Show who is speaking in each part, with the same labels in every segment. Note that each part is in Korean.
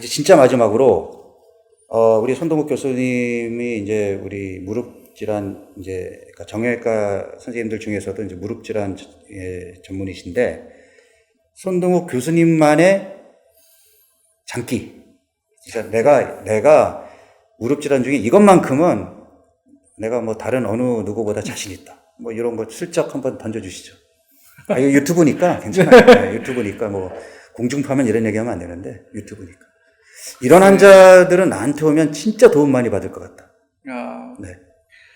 Speaker 1: 진짜 마지막으로 어, 우리 손동욱 교수님이 이제 우리 무릎 질환 이제 그러니까 정형외과 선생님들 중에서도 이제 무릎 질환 예, 전문이신데 손동욱 교수님만의 장기. 진짜 내가 내가 무릎 질환 중에 이것만큼은 내가 뭐 다른 어느 누구보다 자신 있다. 뭐 이런 거 슬쩍 한번 던져 주시죠. 아, 이거 유튜브니까 괜찮아요. 네, 유튜브니까 뭐 공중파면 이런 얘기하면 안 되는데 유튜브니까. 이런 환자들은 나한테 오면 진짜 도움 많이 받을 것 같다.
Speaker 2: 아,
Speaker 1: 네.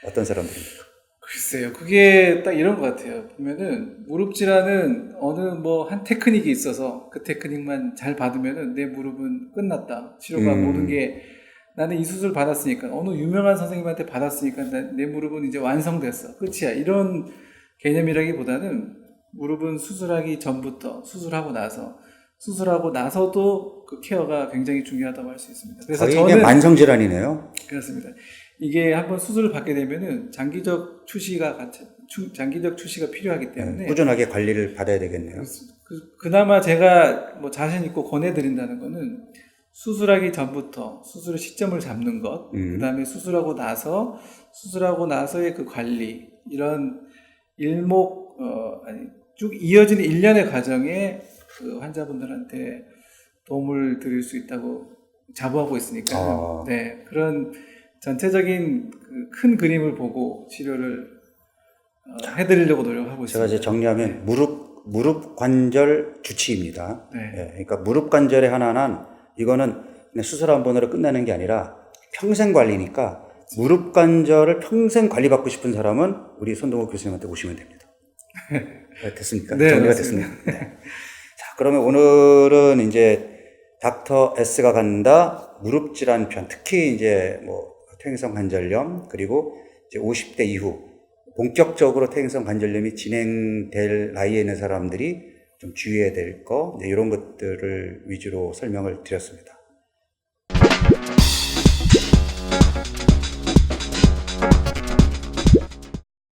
Speaker 1: 어떤 사람들입니까?
Speaker 2: 글쎄요. 그게 딱 이런 것 같아요. 보면은 무릎 질환은 어느 뭐 한 테크닉이 있어서 그 테크닉만 잘 받으면은 내 무릎은 끝났다. 치료가
Speaker 1: 음.
Speaker 2: 모든 게 나는 이 수술 받았으니까 어느 유명한 선생님한테 받았으니까 나- 내 무릎은 이제 완성됐어. 끝이야. 이런 개념이라기보다는 무릎은 수술하기 전부터 수술하고 나서 수술하고 나서도 그 케어가 굉장히 중요하다고 할 수 있습니다. 그래서 저는
Speaker 1: 그냥 만성 질환이네요.
Speaker 2: 그렇습니다. 이게 한번 수술을 받게 되면은 장기적 추시가 추- 장기적 추시가 필요하기 때문에
Speaker 1: 네, 꾸준하게 관리를 받아야 되겠네요.
Speaker 2: 그, 그나마 제가 뭐 자신 있고 권해드린다는 거는 수술하기 전부터 수술의 시점을 잡는 것,
Speaker 1: 음.
Speaker 2: 그 다음에 수술하고 나서 수술하고 나서의 그 관리 이런 일목 어, 아니 쭉 이어지는 일련의 과정에 그 환자분들한테 도움을 드릴 수 있다고 자부하고 있으니까
Speaker 1: 아.
Speaker 2: 네 그런 전체적인 그 큰 그림을 보고 치료를 어, 해드리려고 노력하고 있습니다.
Speaker 1: 제가 이제 정리하면 무릎 무릎 관절 주치입니다.
Speaker 2: 네.
Speaker 1: 예, 그러니까 무릎 관절의 하나는 이거는 수술 한 번으로 끝나는 게 아니라 평생 관리니까 무릎 관절을 평생 관리받고 싶은 사람은 우리 손동욱 교수님한테 오시면 됩니다. 네, 됐습니까?
Speaker 2: 네,
Speaker 1: 정리가
Speaker 2: 맞습니다.
Speaker 1: 됐습니다. 네. 자, 그러면 오늘은 이제 닥터 S가 간다 무릎 질환 편, 특히 이제 뭐 퇴행성 관절염 그리고 이제 50대 이후 본격적으로 퇴행성 관절염이 진행될 나이에 있는 사람들이 좀 주의해야 될 거, 이런 것들을 위주로 설명을 드렸습니다.